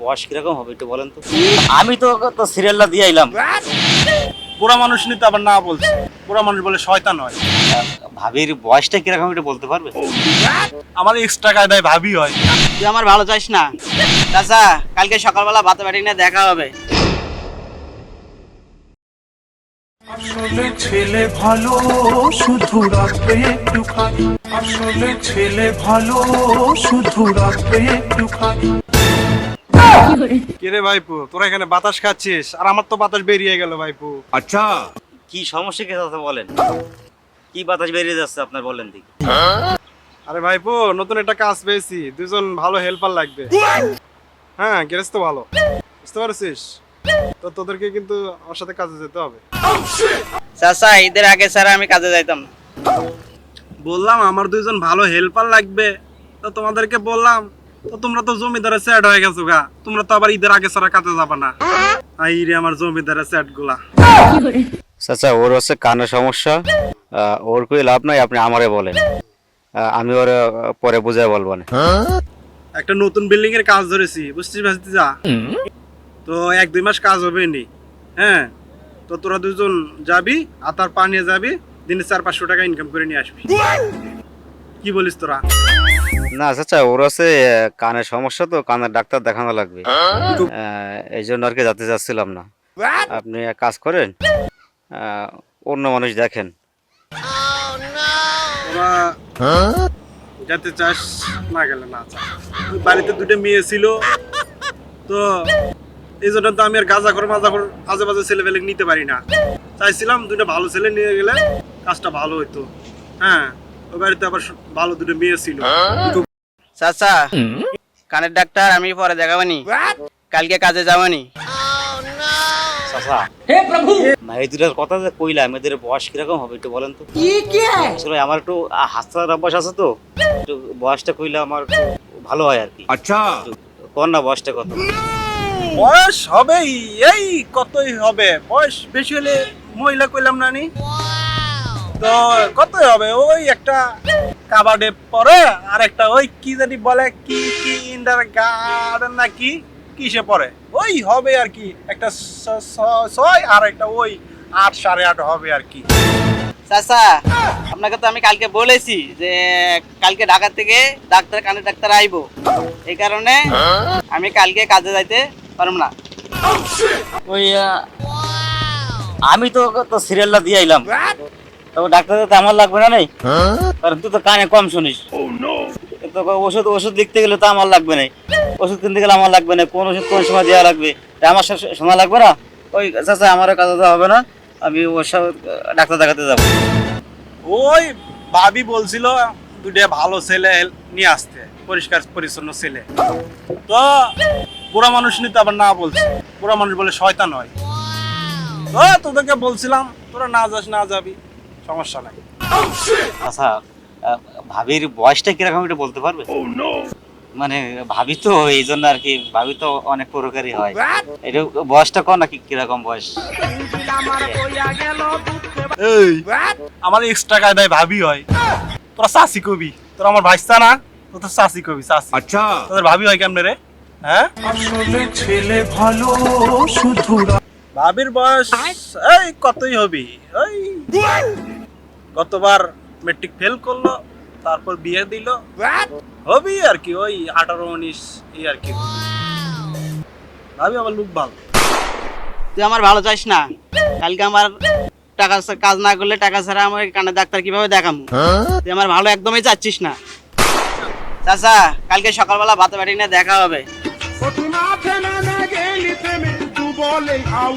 বয়স কীরকম হবে একটু বলেন আমি তো সিরিয়ালটা দিয়ে আইলাম। মানুষ আবার না বলছে। মানুষ বলে শয়তান হয়। ভাবির বয়সটা কীরকম একটু বলতে পারবে? আমার এক্সট্রা কায়দায় ভাবি হয়। তুই আমার ভালো চাস না। চাচা কালকে সকালবেলা ভাত বাড়ি না দেখা হবে। আসলে ছেলে ভালো শুধু রাখবে একটু খানি আসলে ছেলে ভালো শুধু রাখবে একটু খানি কিরে ভাইপু তোরা এখানে বাতাস খাচ্ছিস? আর আমার তো বাতাস বেরিয়ে গেল ভাইপু। কি সমস্যা কি চাচা বলেন? কি বাতাস বেরিয়ে যাচ্ছে আপনার বলেন দেখি। আরে ভাইপু নতুন একটা কাজ পেয়েছি। দুজন ভালো হেল্পার লাগবে। হ্যাঁ গ্যারেজ তো ভালো। বুঝতে পারছিস? তো তোদেরকে কিন্তু আমার সাথে কাজে যেতে হবে। চাচা ঈদের আগে স্যার আমি কাজে যাইতাম না। বললাম আমার দুইজন ভালো হেল্পার লাগবে। তো তোমাদেরকে বললাম তো তোমরা তো জমিদারের হয়ে গেছো গা। তোমরা তো আবার ঈদের আগে ছাড়া কাজে যাবে না। আই রে আমার জমিদারের সেটগুলা। চাচা ওর হচ্ছে কানের সমস্যা। আহ, ওর কই লাভ নাই আপনি আমারে বলেন। আহ, আমি ওর আহ, পরে বুঝাই বলব না। একটা নতুন বিল্ডিং এর কাজ ধরেছি বুঝছিস ভাসতে যা তো এক দুই মাস কাজ হবে নি হ্যাঁ? তো তোরা দুজন যাবি আর তার পা নিয়ে যাবি দিনে চার পাঁচশো টাকা ইনকাম করে নিয়ে আসবি। কি বলিস তোরা? না চাচা ওর হচ্ছে আহ, কানের সমস্যা তো কানের ডাক্তার দেখানো লাগবে। এই জন্য আর কি যেতে চাচ্ছিলাম না। আপনি এক কাজ করেন অন্য মানুষ দেখেন। যেতে চাস না গেলে না বাড়িতে দুটো মেয়ে ছিল তো এই জন্য তো আমি আর গাঁজা করে মাজা করে আজেবাজে ছেলে পেলে নিতে পারি না। চাইছিলাম দুটো ভালো ছেলে নিয়ে গেলে কাজটা ভালো হইতো। হ্যাঁ ও বাড়িতে আবার ভালো দুটো মেয়ে ছিল। চাচা কানের ডাক্তার আমি পরে দেখাবানি। কালকে কাজে যাবানি। চাচা এই দুটার কথা যে কইলাম বয়স কীরকম হবে একটু বলেন তো। আমার একটু হাসার অভ্যাস আছে তো। বয়সটা কইলে আমার ভালো হয় আর কি। আচ্ছা। কোন না বয়সটা কত। বয়স হবেই এই কতই হবে? বয়স বেশি হলে মহিলা কইলাম না নি? তো কতই হবে? ওই একটা কাবাডে পরে আর একটা ওই কি জানি বলে কি কি ইন্ডার গার্ডেন না কি কিসে পরে? ওই হবে আর কি একটা ছয় আর একটা ওই আট সাড়ে আট হবে আর কি। চাচা আপনাকে তো আমি কালকে বলেছি যে কালকে ঢাকা থেকে ডাক্তার কানে ডাক্তার আইবো। এই কারণে আমি কালকে কাজে যাইতে পারব না। ওই আমি তো তো সিরিয়ালটা দিয়ে আইলাম। তবে ডাক্তার তো আমার লাগবে না নেই? কারণ তুই তো কানে কম শুনিস। তো ওষুধ ওষুধ লিখতে গেলে তো আমার লাগবে না ওষুধ কিনতে গেলে আমার লাগবে না কোন ওষুধ কোন সময় দেওয়া লাগবে? আমার সা- শোনা লাগবে না? ওই চাচা আমারও কাজে হবে না। আমি ওর সাথে ডাক্তার দেখাতে যাব। ওই ভাবি বলছিল দুটো ভালো ছেলে নিয়ে আসতে। পরিষ্কার পরিচ্ছন্ন ছেলে। তো বুড়া মানুষ নিতে আবার না বলছে। পুরা মানুষ বলে শয়তান হয়। তো তোদেরকে বলছিলাম তোরা না যাস না যাবি। সমস্যা নাই। আচ্ছা ভাবির বয়সটা কীরকম একটু বলতে পারবে? মানে ভাবি তো এই জন্য আর কি ভাবি তো অনেক প্রকারই হয়। এটা বয়সটা কর নাকি কীরকম বয়স? এই আমার এক্সট্রা কায়দায় ভাবি হয়। তোরা চাষি কবি। তোরা আমার ভাইস্তা না তো তোর চাষি কবি চাষি। আচ্ছা। তোদের ভাবি হয় কেমনে রে? হ্যাঁ? আসলে ছেলে ভালো শুধু ভাবির বয়স এই কতই হবি? ওই গতবার মেট্রিক ফেল করল তারপর বিয়ে দিল। হবি আর কি ওই আঠারো উনিশ এই আর কি। ভাবি আমার লুক ভালো। তুই আমার ভালো চাইস না? কালকে আমার টাকা কাজ না করলে টাকা ছাড়া আমার কানে ডাক্তার কীভাবে দেখাবো তুই আমার ভালো একদমই চাচ্ছিস না। চাচা কালকে সকালবেলা ভাতে বাড়ি নিয়ে দেখা হবে। না গেলি প্রেমে তু বলে আউ